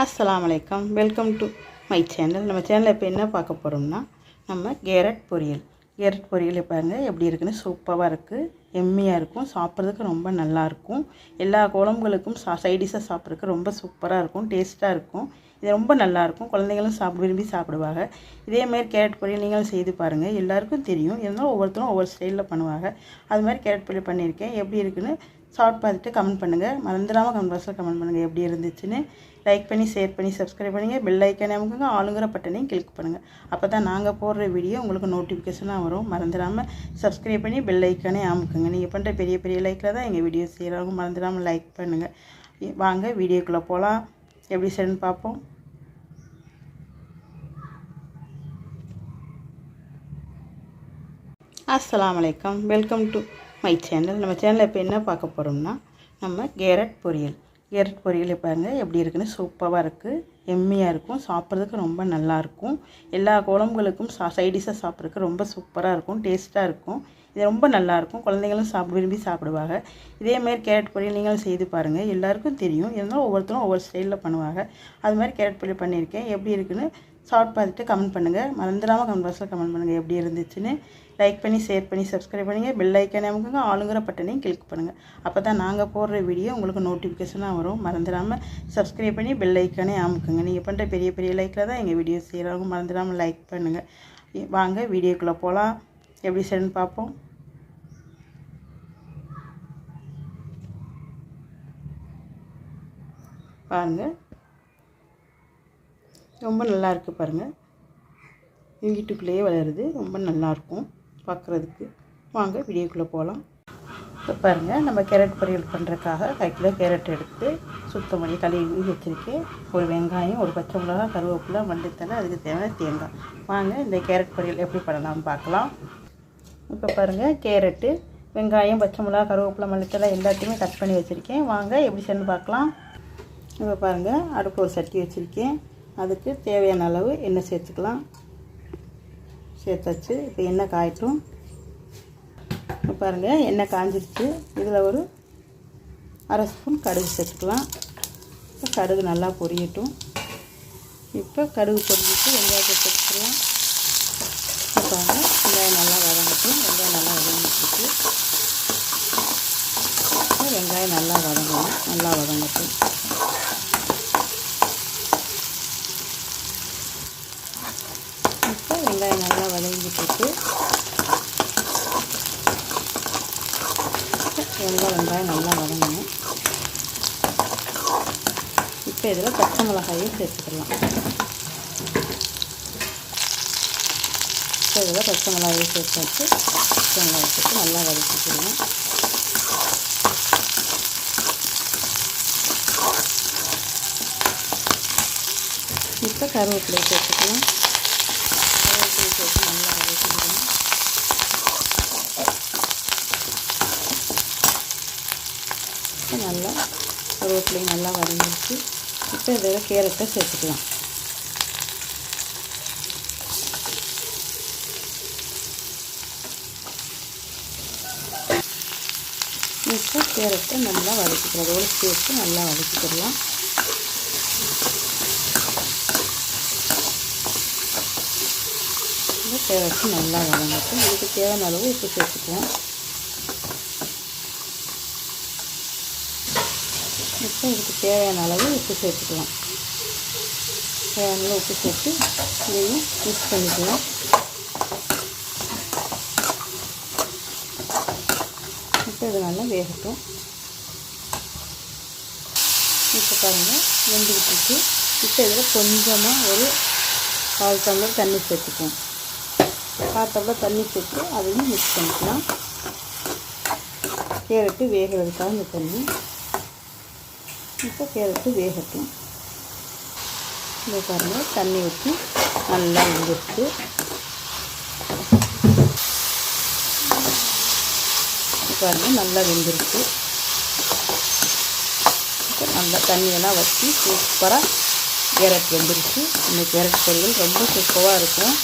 அஸ்ஸலாமு வலைக்கம் welcome to my channel நம்ம சேனலில் இப்போ என்ன பார்க்க போகிறோம்னா நம்ம கேரட் பொரியல். கேரட் பொரியல் பாருங்க எப்படி இருக்குன்னு சூப்பராக இருக்குது எம்மியாக இருக்கும். சாப்பிட்றதுக்கு ரொம்ப நல்லாயிருக்கும் எல்லா குழம்புகளுக்கும் சா சைடிஷாக சாப்பிட்றதுக்கு ரொம்ப சூப்பராக இருக்கும். டேஸ்ட்டாக இருக்கும். இது ரொம்ப நல்லாயிருக்கும் குழந்தைங்களும் சாப்பிட விரும்பி சாப்பிடுவாங்க. இதேமாரி கேரட் பொரியல் நீங்களும் செய்து பாருங்கள் எல்லாருக்கும் தெரியும். இருந்தாலும் ஒவ்வொருத்தரும் ஒவ்வொரு ஸ்டைலில் பண்ணுவாங்க. அது மாதிரி கேரட் பொரியல் பண்ணியிருக்கேன். எப்படி இருக்குன்னு சாப்பிட்டு பார்த்துட்டு கமெண்ட் பண்ணுங்கள் மறந்துடாமல் கமெண்ட் பாக்ஸில் கமெண்ட் பண்ணுங்கள் எப்படி இருந்துச்சுன்னு. லைக் பண்ணி ஷேர் பண்ணி சப்ஸ்கிரைப் பண்ணுங்கள் பெல் ஐக்கனை அமுக்குங்க. ஆளுங்கிற பட்டனையும் கிளிக் பண்ணுங்கள் அப்போ தான் நாங்கள் போடுற வீடியோ உங்களுக்கு நோட்டிஃபிகேஷனாக வரும். மறந்துடாமல் சப்ஸ்கிரைப் பண்ணி பெல் ஐக்கனே அமுக்குங்க. நீங்கள் பண்ணுற பெரிய பெரிய லைக்கில் தான் எங்கள் வீடியோ செய்கிறாங்க மறந்துடாமல் லைக் பண்ணுங்கள் வாங்க வீடியோக்குள்ளே போகலாம் எப்படி செய்யணும்னு பார்ப்போம். அஸ்லாம் வலைக்கம் வெல்கம் டு மை சேனல். நம்ம சேனலில் இப்போ என்ன பார்க்க போகிறோம்னா நம்ம கேரட் பொரியல். கேரட் பொரியல் பாருங்கள் எப்படி இருக்குன்னு சூப்பராக இருக்குது எம்மியாக இருக்கும் சாப்பிட்றதுக்கு ரொம்ப நல்லாயிருக்கும் எல்லா குழம்புகளுக்கும் சா சைடிஷாக சாப்பிட்றதுக்கு ரொம்ப சூப்பராக இருக்கும் டேஸ்ட்டாக இருக்கும். இது ரொம்ப நல்லாயிருக்கும் குழந்தைங்களும் சாப்பிட விரும்பி சாப்பிடுவாங்க. இதேமாரி கேரட் பொரியல் நீங்களும் செய்து பாருங்கள் எல்லாருக்கும் தெரியும். இருந்தாலும் ஒவ்வொருத்தரும் ஒவ்வொரு ஸ்டைலில் பண்ணுவாங்க. அது மாதிரி கேரட் பொரியல் பண்ணியிருக்கேன். எப்படி இருக்குன்னு ஷார்ட் பார்த்துட்டு கமெண்ட் பண்ணுங்கள் மறந்துடாமல் கமெண்ட் பாக்ஸில் கமெண்ட் பண்ணுங்கள் எப்படி இருந்துச்சுன்னு. லைக் பண்ணி ஷேர் பண்ணி சப்ஸ்கிரைப் பண்ணுங்கள் பெல் ஐக்கனே அமுக்குங்க. ஆளுங்கிற பட்டனையும் கிளிக் பண்ணுங்கள் அப்போ தான் நாங்கள் போடுற வீடியோ உங்களுக்கு நோட்டிஃபிகேஷனாக வரும். மறந்துடாமல் சப்ஸ்கிரைப் பண்ணி பெல் ஐக்கனே அமுக்குங்க. நீங்கள் பண்ணுற பெரிய பெரிய லைக்கில் தான் எங்கள் வீடியோ செய்கிறவங்க மறந்துடாமல் லைக் பண்ணுங்கள் வாங்க வீடியோக்குள்ளே போகலாம் எப்படி செய்யணும்னு பார்ப்போம். பாருங்கள் ரொம்ப நல்லா இருக்குது பாருங்கள் வீட்டுக்குள்ளேயே வளருது. ரொம்ப நல்லாயிருக்கும் பார்க்குறதுக்கு. வாங்க வீடியோக்குள்ளே போகலாம். இப்போ பாருங்கள் நம்ம கேரட் பொரியல் பண்ணுறதுக்காக கை கிலோ கேரட் எடுத்து சுத்தம் பண்ணி கழுவி வச்சுருக்கேன். ஒரு வெங்காயம் ஒரு பச்சை மிளகா கருவேப்பிலை மண்டித்தலை அதுக்கு தேவையான தேங்காய். வாங்க இந்த கேரட் பொரியல் எப்படி பண்ணலாம்னு பார்க்கலாம். இப்போ பாருங்கள் கேரட்டு வெங்காயம் பச்சை மிளகா கருவேப்பிலை மல்லித்தலை எல்லாத்தையுமே கட் பண்ணி வச்சுருக்கேன். வாங்க எப்படி சென்று பார்க்கலாம். இப்போ பாருங்கள் அடுப்பு ஒரு சட்டி வச்சுருக்கேன். அதுக்கு தேவையான அளவு எண்ணெய் சேர்த்துக்கலாம். சேர்த்தாச்சு. இப்போ எண்ணெய் காயட்டும். பாருங்கள் எண்ணெய் காஞ்சிருச்சு. இதில் ஒரு அரை ஸ்பூன் கடுகு சேர்த்துக்கலாம். இப்போ கடுகு நல்லா பொரியட்டும். இப்போ கடுகு பொரிஞ்சிட்டு வெங்காயத்தை சேர்த்துக்கலாம். இப்போ பாருங்கள் வெங்காயம் நல்லா வதங்கட்டும். வெங்காயம் நல்லா வதங்கிட்டு வெங்காயம் நல்லா வதங்கணும். நல்லா வதங்கட்டும் இப்போ வெங்காயம் நல்லா வதங்கிட்டு வெங்காயம் வெங்காயம் நல்லா வதங்கணும் இப்போ இதில் பச்சை மிளகாயும் சேர்த்துக்கலாம். இப்போ இதில் பச்சை மிளகாயும் சேர்த்தாச்சு. பச்சை மிளகாய் சேர்த்து நல்லா வதக்கிக்கலாம் இப்போ கருவேப்பிலை சேர்த்துக்கலாம். கருவேப்பிலை சேர்த்து நல்லா வதக்கிக்கலாம் நல்லா கருவேப்பிலையும் நல்லா வதங்கிடுச்சு. இப்போ இதில் கேரட்டை சேர்த்துக்கலாம். இப்போ கேரட்டை நல்லா வதக்கிக்கலாம். அதோடு சேர்த்து நல்லா வதக்கிக்கலாம். இந்த கேரட்டு நல்லா வதங்கட்டும். இதுக்கு தேவையான அளவு உப்பு சேர்த்துக்குவோம் இப்போ இதுக்கு தேவையான அளவு உப்பு சேர்த்துக்கலாம். தேவையான அளவு உப்பு சேர்த்து இதையும் மிக்ஸ் பண்ணிக்கலாம். இப்போ இது நல்லா வேகட்டும். இப்போ பாருங்கள் வெந்துக்கிட்டு விட்டுட்டு இப்போ இதில் கொஞ்சமாக ஒரு கால் டம்ளர் தண்ணி சேர்த்துக்குவோம். கால் டம்ளர் தண்ணி சேர்த்து அதையும் மிக்ஸ் பண்ணிக்கலாம். கேரட்டு வேகிறதுக்காக இந்த தண்ணி இப்போ கேரட்டு வேகட்டும். இந்த பாருங்கள் தண்ணி ஊற்றி நல்லா வெந்துருச்சு பாருங்கள் நல்லா வெந்திருக்கு இப்போ நல்லா தண்ணியெல்லாம் வச்சு சூப்பராக கேரட் வெந்துருச்சு. இந்த கேரட் பொரியல் ரொம்ப சூப்பராக இருக்கும்.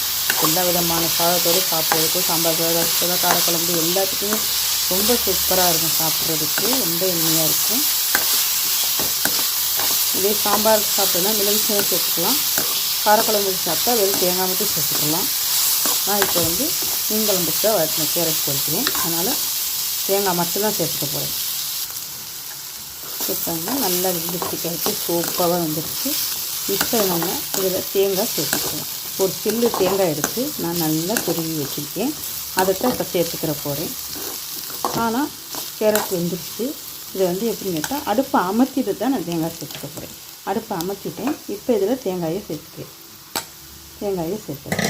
எல்லா விதமான சாதத்தோடு சாப்பிட்றதுக்கும் சாம்பார் சாதம் ரசம் காரக்குழம்பு எல்லாத்துக்குமே ரொம்ப சூப்பராக இருக்கும் சாப்பிட்றதுக்கு. ரொம்ப இனிமையாக இருக்கும். இதே சாம்பாருக்கு சாப்பிட்டோன்னா மிளகு சீரகம் சேர்த்துக்கலாம். காரக்குழம்புக்கு சாப்பிட்டா வெறும் தேங்காய் மட்டும் சேர்த்துக்கலாம். நான் இப்போ வந்து மீன் குழம்புக்கு தான் வறுத்த கேரட் கொடுத்துருவேன் அதனால் தேங்காய் மட்டும்தான் சேர்த்துக்க போகிறேன் சேர்த்தாங்க. நல்லா வெந்துடுச்சு கேரட்டு சூப்பராக வந்துருச்சு. இப்போ நம்ம இதில் தேங்காய் சேர்த்துக்கலாம். ஒரு சில்லு தேங்காய் எடுத்து நான் நல்லா துருவி வச்சுருக்கேன். அதைத்தான் இப்போ சேர்த்துக்கிற போகிறேன் ஆனால் கேரட் வெந்துடுச்சு இதை வந்து எப்படின்னு கேட்டால் அடுப்பை அமர்த்திட்டு தான் நான் தேங்காய் சேர்த்துக்க போகிறேன் அடுப்பை அமர்த்திட்டேன். இப்போ இதில் தேங்காயை சேர்த்துக்கிறேன். தேங்காயை சேர்த்துறேன்.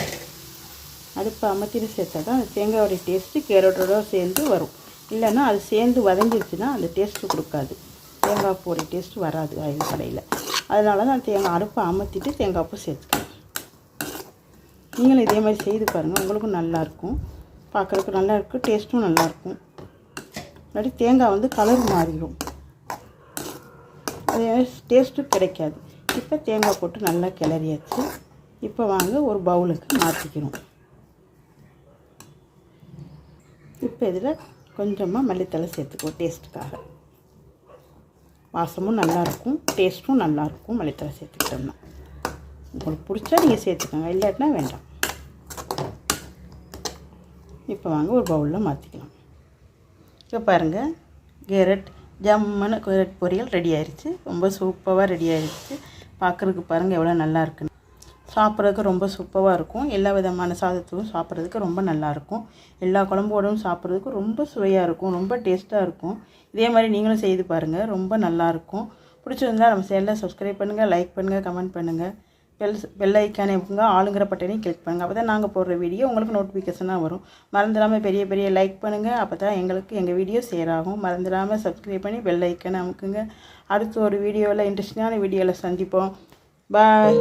அடுப்பை அமர்த்திட்டு சேர்த்தா தான் அந்த தேங்காயோடைய டேஸ்ட்டு கேரட்டோட சேர்ந்து வரும். இல்லைன்னா அது சேர்ந்து வதங்கிருச்சுன்னா அந்த டேஸ்ட்டு கொடுக்காது. தேங்காய் பூரி டேஸ்ட்டு வராது ஆயில் கடையில். அதனால தான் தேங்காய் அடுப்பை அமர்த்திட்டு தேங்காய் பூ சேர்த்துக்கிறேன். நீங்களும் இதே மாதிரி செய்து பாருங்கள் உங்களுக்கும் நல்லாயிருக்கும் பார்க்குறதுக்கு நல்லா இருக்கும் டேஸ்ட்டும் நல்லாயிருக்கும் இல்லாட்டி தேங்காய் வந்து கலர் மாறிடும் அதே டேஸ்ட்டும் கிடைக்காது. இப்போ தேங்காய் போட்டு நல்லா கிளறியாச்சு. இப்போ வாங்க ஒரு பவுலுக்கு மாற்றிக்கணும் இப்போ இதில் கொஞ்சமாக மல்லித்தலை சேர்த்துக்குவோம் டேஸ்ட்டுக்காக வாசமும் நல்லாயிருக்கும் டேஸ்ட்டும் நல்லாயிருக்கும் மல்லித்தலை சேர்த்துக்கிட்டோம்னா. உங்களுக்கு பிடிச்சா நீங்கள் சேர்த்துக்கோங்க. இல்லாட்டினா வேண்டாம். இப்போ வாங்க ஒரு பவுலில் மாற்றிக்கலாம் இப்போ பாருங்கள் கேரட் ஜம்முன்னு கேரட் பொரியல் ரெடி ஆயிடுச்சு ரொம்ப சூப்பராக ரெடி ஆயிடுச்சு பார்க்குறதுக்கு பாருங்கள் எவ்வளோ நல்லா இருக்குன்னு. சாப்பிட்றதுக்கு ரொம்ப சூப்பராக இருக்கும். எல்லா விதமான சாதத்துக்கும் சாப்பிட்றதுக்கு ரொம்ப நல்லாயிருக்கும் எல்லா குழம்போடும் சாப்பிட்றதுக்கு ரொம்ப சுவையாக இருக்கும். ரொம்ப டேஸ்ட்டாக இருக்கும். இதே மாதிரி நீங்களும் செய்து பாருங்கள் ரொம்ப நல்லாயிருக்கும் பிடிச்சிருந்தா நம்ம சேனலை சப்ஸ்கிரைப் பண்ணுங்கள் லைக் பண்ணுங்கள் கமெண்ட் பண்ணுங்கள் பெல் பெல் ஐக்கானே இருக்குங்க ஆளுங்கிற பட்டனையும் கிளிக் பண்ணுங்கள் அப்போ தான் நாங்கள் போடுற வீடியோ உங்களுக்கு நோட்டிஃபிகேஷனாக வரும். மறந்துடாமல் பெரிய பெரிய லைக் பண்ணுங்கள் அப்போ தான் எங்களுக்கு எங்கள் வீடியோ ஷேர் ஆகும். மறந்துடாமல் சப்ஸ்கிரைப் பண்ணி பெல் ஐக்கானை அமுக்குங்க. அடுத்து ஒரு வீடியோவில் இன்ட்ரெஸ்டிங்கான வீடியோவில் சந்திப்போம். பாய்